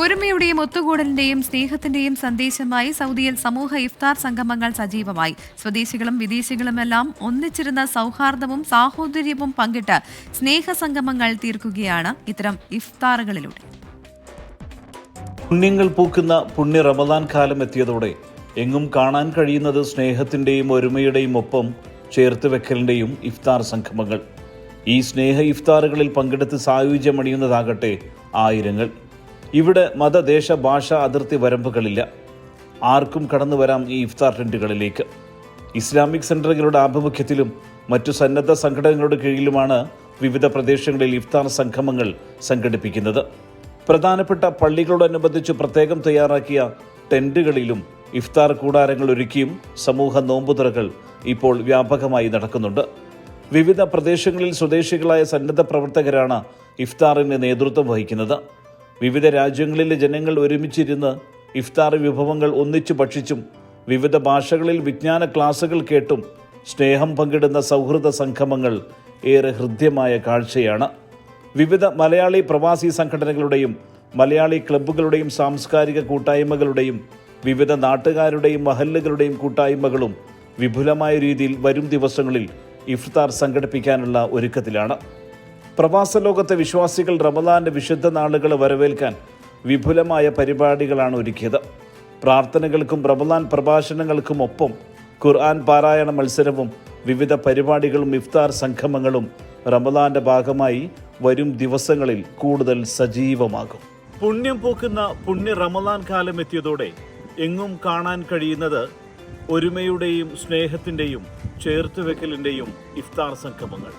ഒരുമയുടെയും ഒത്തുകൂടലിന്റെയും സ്നേഹത്തിന്റെയും സന്ദേശമായി സൗദിയിൽ സമൂഹ ഇഫ്താർ സംഗമങ്ങൾ സജീവമായി. സ്വദേശികളും വിദേശികളുമെല്ലാം ഒന്നിച്ചിരുന്ന സൗഹാർദ്ദവും സാഹോദര്യവും പങ്കിട്ട് സ്നേഹ സംഗമങ്ങൾ തീർക്കുകയാണ് ഇത്തരം ഇഫ്താറുകളിലൂടെ. പുണ്യങ്ങൾ പൂക്കുന്ന പുണ്യ റമദാൻ കാലം എത്തിയതോടെ എങ്ങും കാണാൻ കഴിയുന്നത് സ്നേഹത്തിന്റെയും ഒരുമയുടെയും ഒപ്പം ചേർത്ത് വെക്കലിന്റെയും ഇഫ്താർ സംഗമങ്ങൾ. ഈ സ്നേഹ ഇഫ്താറുകളിൽ പങ്കെടുത്ത് സായുജ്യമണിയുന്നതാകട്ടെ ആയിരങ്ങൾ. ഇവിടെ മതദേശ ഭാഷ അതിർത്തി വരമ്പുകളില്ല. ആർക്കും കടന്നു വരാം ഈ ഇഫ്താർ ടെന്റുകളിലേക്ക് ഇസ്ലാമിക് സെന്ററുകളുടെ ആഭിമുഖ്യത്തിലും മറ്റു സന്നദ്ധ സംഘടനകളുടെ കീഴിലുമാണ് വിവിധ പ്രദേശങ്ങളിൽ ഇഫ്താർ സംഗമങ്ങൾ സംഘടിപ്പിക്കുന്നത്. പ്രധാനപ്പെട്ട പള്ളികളോടനുബന്ധിച്ച് പ്രത്യേകം തയ്യാറാക്കിയ ടെന്റുകളിലും ഇഫ്താർ കൂടാരങ്ങൾ ഒരുക്കിയും സമൂഹ നോമ്പുതുറകൾ ഇപ്പോൾ വ്യാപകമായി നടക്കുന്നുണ്ട്. വിവിധ പ്രദേശങ്ങളിൽ സ്വദേശികളായ സന്നദ്ധ പ്രവർത്തകരാണ് ഇഫ്താറിന് നേതൃത്വം വഹിക്കുന്നത്. വിവിധ രാജ്യങ്ങളിലെ ജനങ്ങൾ ഒരുമിച്ചിരുന്ന് ഇഫ്താർ വിഭവങ്ങൾ ഒന്നിച്ചു ഭക്ഷിച്ചും വിവിധ ഭാഷകളിൽ വിജ്ഞാന ക്ലാസുകൾ കേട്ടും സ്നേഹം പങ്കിടുന്ന സൗഹൃദ സംഗമങ്ങൾ ഏറെ ഹൃദ്യമായ കാഴ്ചയാണ്. വിവിധ മലയാളി പ്രവാസി സംഘടനകളുടെയും മലയാളി ക്ലബ്ബുകളുടെയും സാംസ്കാരിക കൂട്ടായ്മകളുടെയും വിവിധ നാട്ടുകാരുടെയും മഹല്ലുകളുടെയും കൂട്ടായ്മകളും വിപുലമായ രീതിയിൽ വരും ദിവസങ്ങളിൽ ഇഫ്താർ സംഘടിപ്പിക്കാനുള്ള ഒരുക്കത്തിലാണ്. പ്രവാസ ലോകത്തെ വിശ്വാസികൾ റമദാന്റെ വിശുദ്ധ നാളുകൾ വരവേൽക്കാൻ വിപുലമായ പരിപാടികളാണ് ഒരുക്കിയത്. പ്രാർത്ഥനകൾക്കും റമദാൻ പ്രഭാഷണങ്ങൾക്കും ഒപ്പം ഖുർആൻ പാരായണ മത്സരവും വിവിധ പരിപാടികളും ഇഫ്താർ സംഗമങ്ങളും റമദാന്റെ ഭാഗമായി വരും ദിവസങ്ങളിൽ കൂടുതൽ സജീവമാകും. പുണ്യം പൂക്കുന്ന പുണ്യ റമദാൻ കാലം എത്തിയതോടെ എങ്ങും കാണാൻ കഴിയുന്നത് ഒരുമയുടെയും സ്നേഹത്തിന്റെയും ചേർത്തുവെക്കലിന്റെയും ഇഫ്താർ സംഗമങ്ങൾ.